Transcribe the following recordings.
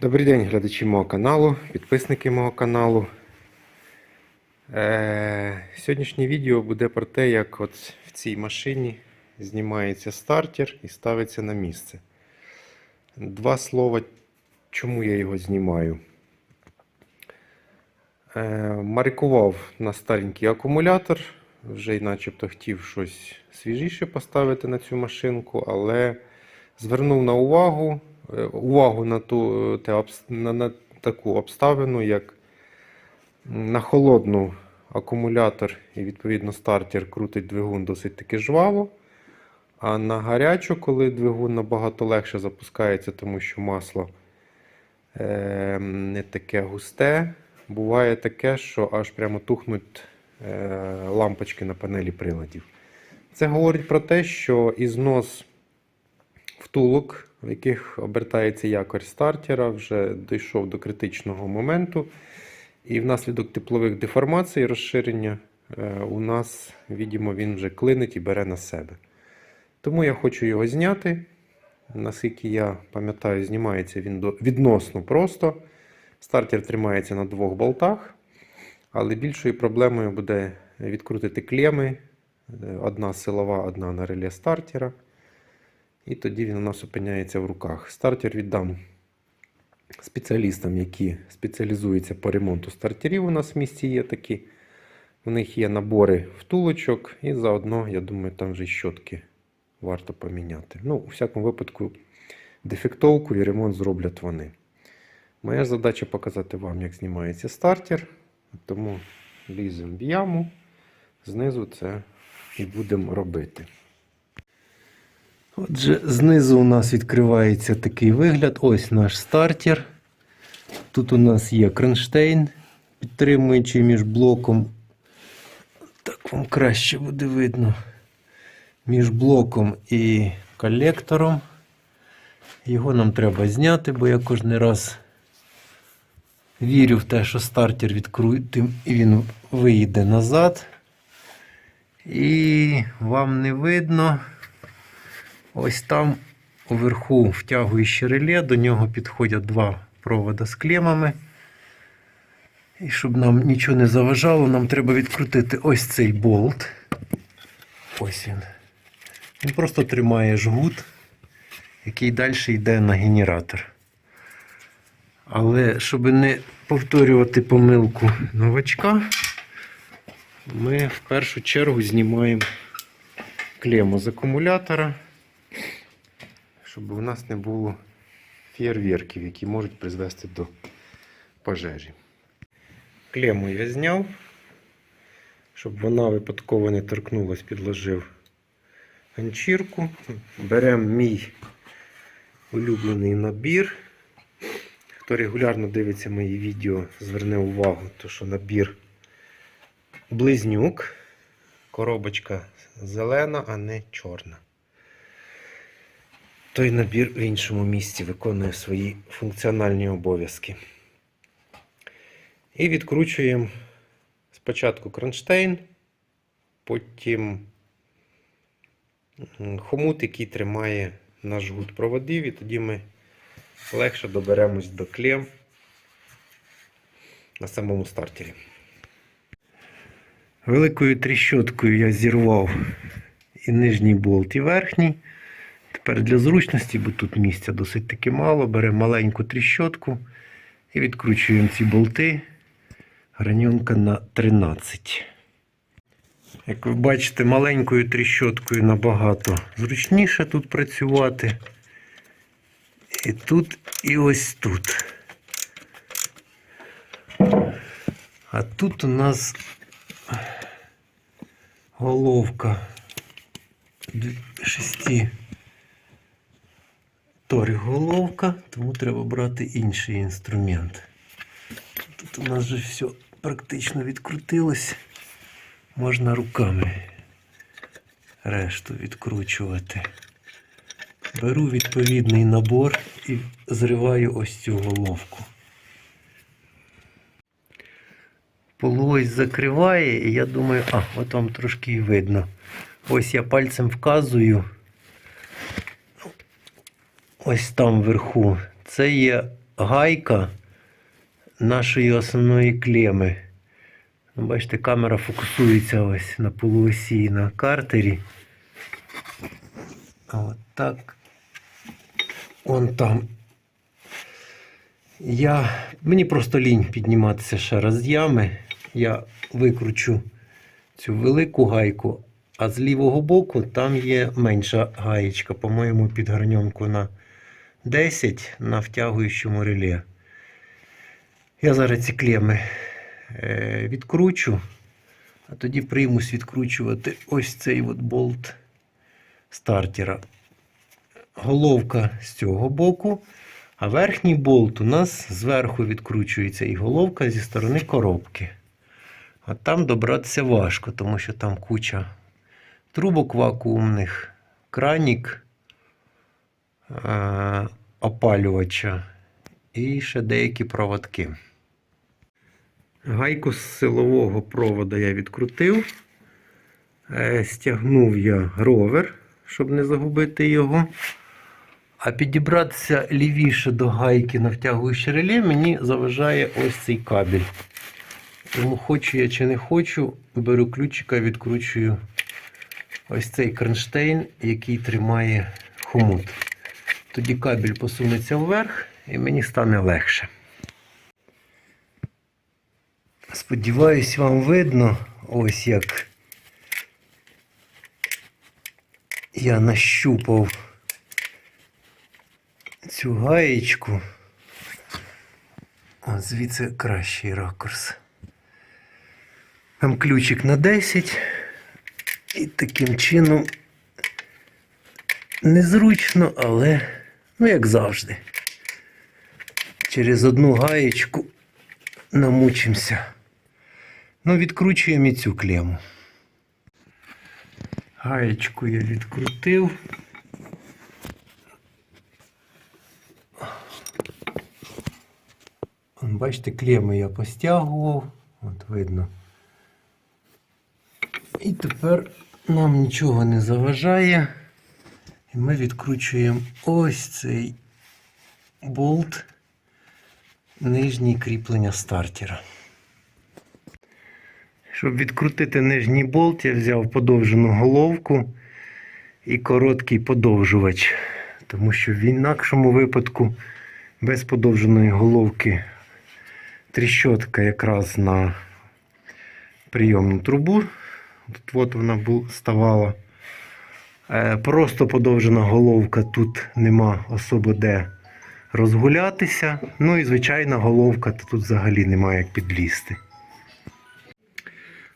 Добрий день, глядачі мого каналу, підписники мого каналу. Е, сьогоднішнє відео буде про те, як от в цій машині знімається стартер і ставиться на місце. Два слова, чому я його знімаю. Е, маркував на старенький акумулятор. Вже й начебто хотів щось свіжіше поставити на цю машинку, але звернув на увагу, увагу на, ту, те, на, на таку обставину, як на холодну акумулятор і відповідно стартер крутить двигун досить таки жваво. А на гарячу, коли двигун набагато легше запускається, тому що масло е, не таке густе, буває таке, що аж прямо тухнуть е, лампочки на панелі приладів. Це говорить про те, що ізнос втулок, в яких обертається якорь стартера, вже дійшов до критичного моменту. І внаслідок теплових деформацій, розширення, е, у нас, відомо, він вже клинить і бере на себе. Тому я хочу його зняти. Наскільки я пам'ятаю, знімається він відносно просто. Стартер тримається на двох болтах, але більшою проблемою буде відкрутити клеми. Е, Одна силова, одна на реле стартера. І тоді він у нас опиняється в руках. Стартер віддам спеціалістам, які спеціалізуються по ремонту стартерів. У нас в місті є такі. У них є набори втулочок, і заодно, я думаю, там вже щотки варто поміняти. Ну, у всякому випадку, дефектовку і ремонт зроблять вони. Моя задача показати вам, як знімається стартер. Тому ліземо в яму, знизу це і будемо робити. Отже, знизу у нас відкривається такий вигляд. Ось наш стартер. Тут у нас є кронштейн, підтримуючий між блоком. Так вам краще буде видно. Між блоком і колектором. Його нам треба зняти, бо я кожен раз вірю в те, що стартер відкрутим і він виїде назад. І вам не видно. Ось там уверху втягуюче реле, до нього підходять два провода з клемами. І щоб нам нічого не заважало, нам треба відкрутити ось цей болт. Ось він. Він просто тримає жгут, який далі йде на генератор. Але щоб не повторювати помилку новачка, ми в першу чергу знімаємо клему з акумулятора щоб у нас не було фєрверків, які можуть призвести до пожежі. Клему я зняв, щоб вона випадково не торкнулась, підложив ганчірку. Беремо мій улюблений набір. Хто регулярно дивиться мої відео, зверне увагу, то що набір близнюк, коробочка зелена, а не чорна той набір в іншому місці виконує свої функціональні обов'язки. І відкручуємо спочатку кронштейн, потім хомут, який тримає наш жгут проводів, і тоді ми легше доберемось до клем на самому стартері. Великою тріщоткою я зірвав і нижній болт, і верхній. Тепер для зручності, бо тут місця досить таки мало, беремо маленьку тріщотку і відкручуємо ці болти. Граньонка на 13. Як ви бачите, маленькою тріщоткою набагато зручніше тут працювати. І тут, і ось тут. А тут у нас головка д- шести торг головка, тому треба брати інший інструмент. Тут у нас вже все практично відкрутилось. Можна руками решту відкручувати. Беру відповідний набор і зриваю ось цю головку. Полуось закриває, і я думаю, а, от вам трошки і видно. Ось я пальцем вказую. Ось там вверху. Це є гайка нашої основної клеми. Ну, Бачите, камера фокусується ось на полуосі на картері. От так. Вон там. Я... Мені просто лінь підніматися ще раз з ями. Я викручу цю велику гайку, а з лівого боку там є менша гаєчка, по-моєму, під гарньонку на 10 на втягуючому реле. Я зараз ці клеми е, відкручу, а тоді приймусь відкручувати ось цей от болт стартера. Головка з цього боку, а верхній болт у нас зверху відкручується і головка зі сторони коробки. А там добратися важко, тому що там куча трубок вакуумних, кранік опалювача і ще деякі проводки. Гайку з силового провода я відкрутив. Е, Стягнув я ровер, щоб не загубити його. А підібратися лівіше до гайки на втягуюче реле мені заважає ось цей кабель. Тому хочу я чи не хочу, беру ключика і відкручую ось цей кронштейн, який тримає хомут. Тоді кабель посунеться вверх і мені стане легше. Сподіваюсь, вам видно, ось як я нащупав цю гаєчку. От звідси кращий ракурс. Там ключик на 10. І таким чином незручно, але ну як завжди. Через одну гаєчку намучимося. Ну, відкручуємо і цю клему. Гаєчку я відкрутив. Бачите, клеми я постягував. От видно. І тепер нам нічого не заважає. І ми відкручуємо ось цей болт нижнє кріплення стартера. Щоб відкрутити нижній болт, я взяв подовжену головку і короткий подовжувач. Тому що в інакшому випадку без подовженої головки тріщотка якраз на прийомну трубу. Тут от вона ставала. Е, Просто подовжена головка, тут нема особо де розгулятися. Ну і звичайна головка, тут взагалі немає як підлізти.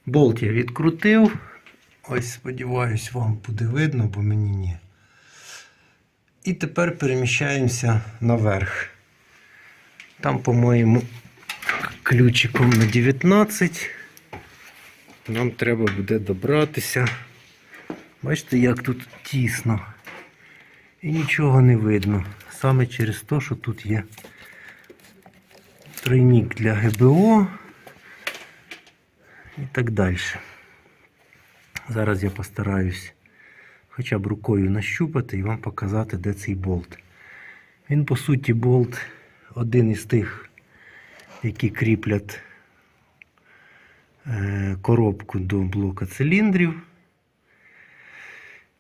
Болт я відкрутив. Ось, сподіваюсь, вам буде видно, бо мені ні. І тепер переміщаємося наверх. Там, по-моєму, ключиком на 19. Нам треба буде добратися. Бачите, як тут тісно. І нічого не видно. Саме через те, що тут є тройник для ГБО і так далі. Зараз я постараюсь хоча б рукою нащупати і вам показати, де цей болт. Він, по суті, болт один із тих, які кріплять е, коробку до блока циліндрів.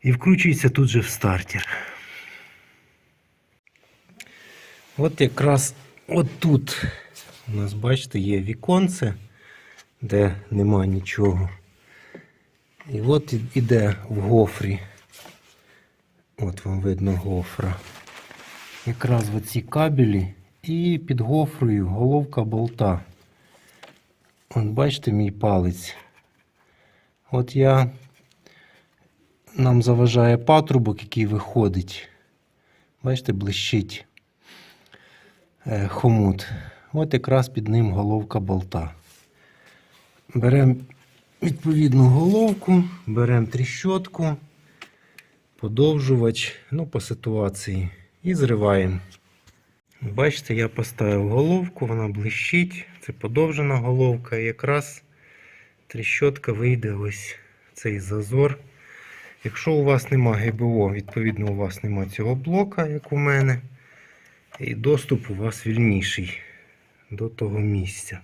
І вкручується тут же в стартер. От якраз от тут у нас, бачите, є віконце, де нема нічого. І от іде в гофрі. От вам видно гофра. Якраз в оці кабелі і під гофрою головка болта. От бачите мій палець. От я нам заважає патрубок, який виходить. Бачите, блищить е, хомут. От якраз під ним головка болта. Беремо відповідну головку, беремо тріщотку, подовжувач, ну, по ситуації, і зриваємо. Бачите, я поставив головку, вона блищить. Це подовжена головка. І якраз тріщотка вийде ось цей зазор. Якщо у вас нема ГБО, відповідно, у вас нема цього блока, як у мене. І доступ у вас вільніший до того місця.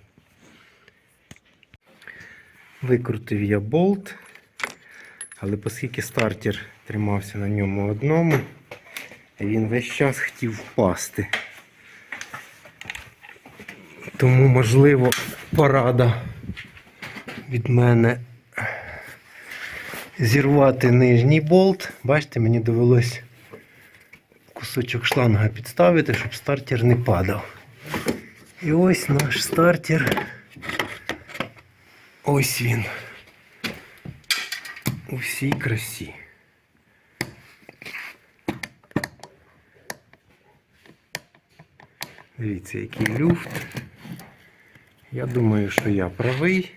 Викрутив я болт, але оскільки стартер тримався на ньому одному, він весь час хотів впасти. Тому, можливо, порада від мене зірвати нижній болт. Бачите, мені довелось кусочок шланга підставити, щоб стартер не падав. І ось наш стартер. Ось він. У всій красі. Дивіться, який люфт. Я думаю, що я правий.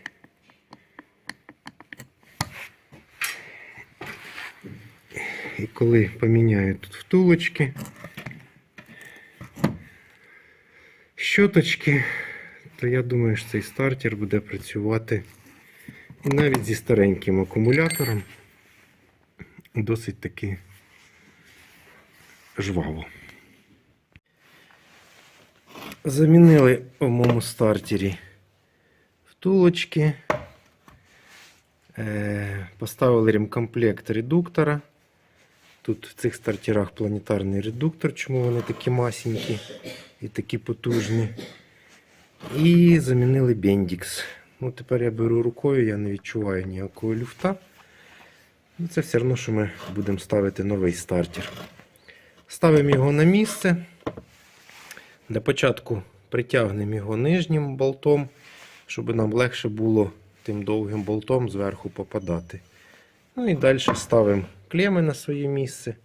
І коли поміняю тут втулочки, щоточки, то я думаю, що цей стартер буде працювати і навіть зі стареньким акумулятором досить таки жваво. Замінили у моєму стартері втулочки. Е, Поставили ремкомплект редуктора. Тут в цих стартерах планетарний редуктор, чому вони такі масенькі і такі потужні. І замінили бендікс. Ну, тепер я беру рукою, я не відчуваю ніякого люфта. Ну, Це все одно, що ми будемо ставити новий стартер. Ставимо його на місце. Для початку притягнемо його нижнім болтом, щоб нам легше було тим довгим болтом зверху попадати. Ну і далі ставимо клеми на своє місце.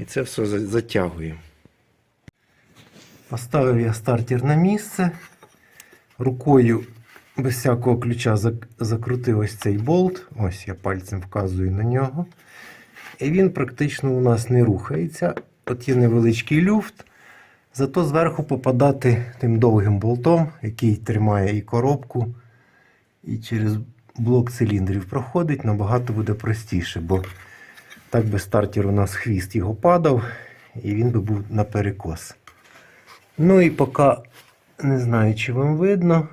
І це все за- затягуємо. Поставив я стартер на місце. Рукою без всякого ключа закрутив ось цей болт. Ось я пальцем вказую на нього. І він практично у нас не рухається. От є невеличкий люфт. Зато зверху попадати тим довгим болтом, який тримає і коробку, і через блок циліндрів проходить, набагато буде простіше, бо так би стартер у нас хвіст його падав, і він би був на перекос. Ну і поки не знаю, чи вам видно.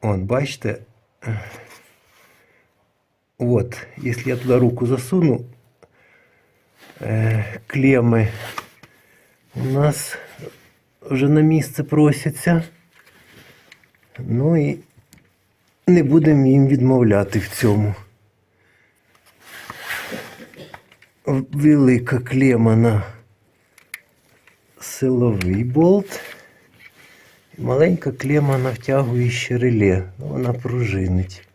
От, бачите. От, якщо я туди руку засуну, е, клеми у нас вже на місце просяться. Ну і не будемо їм відмовляти в цьому. Велика клема на силовий болт. І Маленька клема на втягуюче реле. Вона пружинить.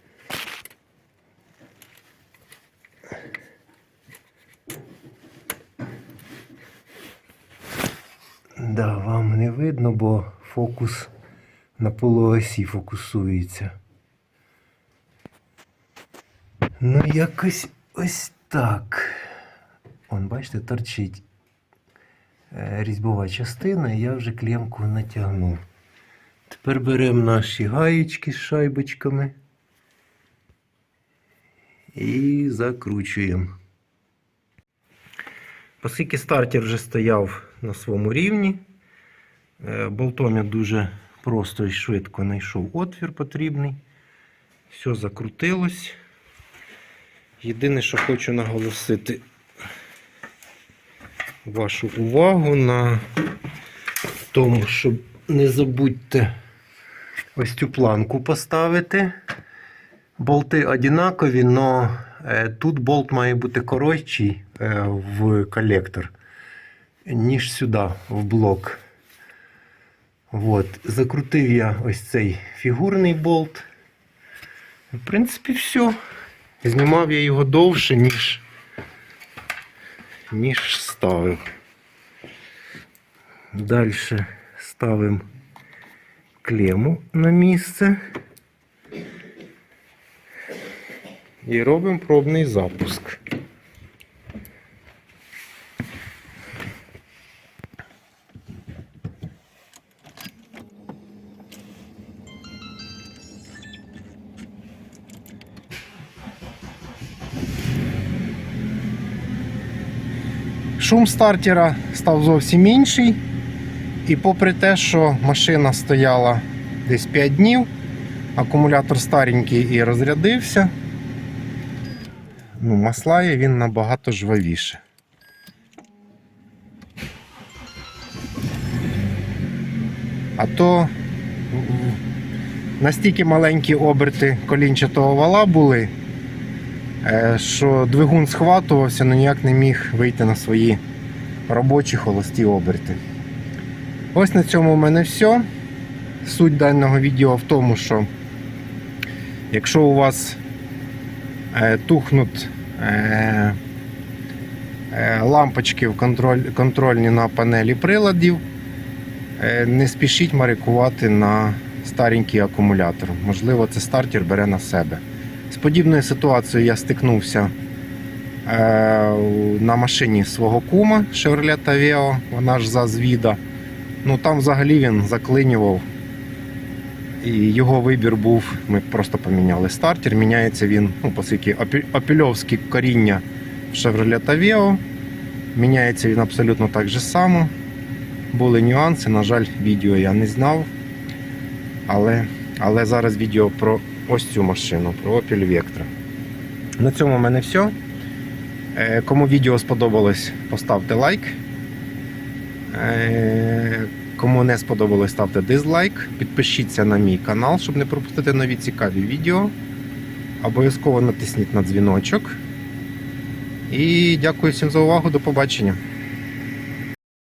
Да, вам не видно, бо фокус на полуосі фокусується. Ну, якось ось так. Он, бачите, торчить е, різьбова частина, і я вже клемку натягнув. Тепер беремо наші гаєчки з шайбочками і закручуємо. Оскільки стартер вже стояв на своєму рівні, е, болтом я дуже просто і швидко знайшов отвір потрібний. Все закрутилось. Єдине, що хочу наголосити вашу увагу на тому, щоб не забудьте ось цю планку поставити. Болти однакові, але тут болт має бути коротший е, в колектор, ніж сюди, в блок. От. Закрутив я ось цей фігурний болт. В принципі, все. Знімав я його довше, ніж, ніж ставив. Далі ставимо клему на місце. І робимо пробний запуск. Шум стартера став зовсім інший. І попри те, що машина стояла десь 5 днів, акумулятор старенький і розрядився. Ну, маслає він набагато жвавіше. А то настільки маленькі оберти колінчатого вала були, що двигун схватувався, але ніяк не міг вийти на свої робочі холості оберти. Ось на цьому в мене все. Суть даного відео в тому, що якщо у вас е, тухнуть е, е, лампочки в контроль, контрольні на панелі приладів, е, не спішіть марикувати на старенький акумулятор. Можливо, це стартер бере на себе. Подібною ситуацією я стикнувся е, на машині свого кума Chevrolet Aveo, вона ж за звіда. Ну там взагалі він заклинював. І його вибір був, ми просто поміняли стартер. Міняється він, ну, оскільки опі- опільовське коріння в Chevrolet Aveo. Міняється він абсолютно так же само. Були нюанси, на жаль, відео я не знав. Але, але зараз відео про ось цю машину, про Opel Vectra. На цьому в мене все. Е, Кому відео сподобалось, поставте лайк. Е, Кому не сподобалось, ставте дизлайк. Підпишіться на мій канал, щоб не пропустити нові цікаві відео. Обов'язково натисніть на дзвіночок. І дякую всім за увагу. До побачення.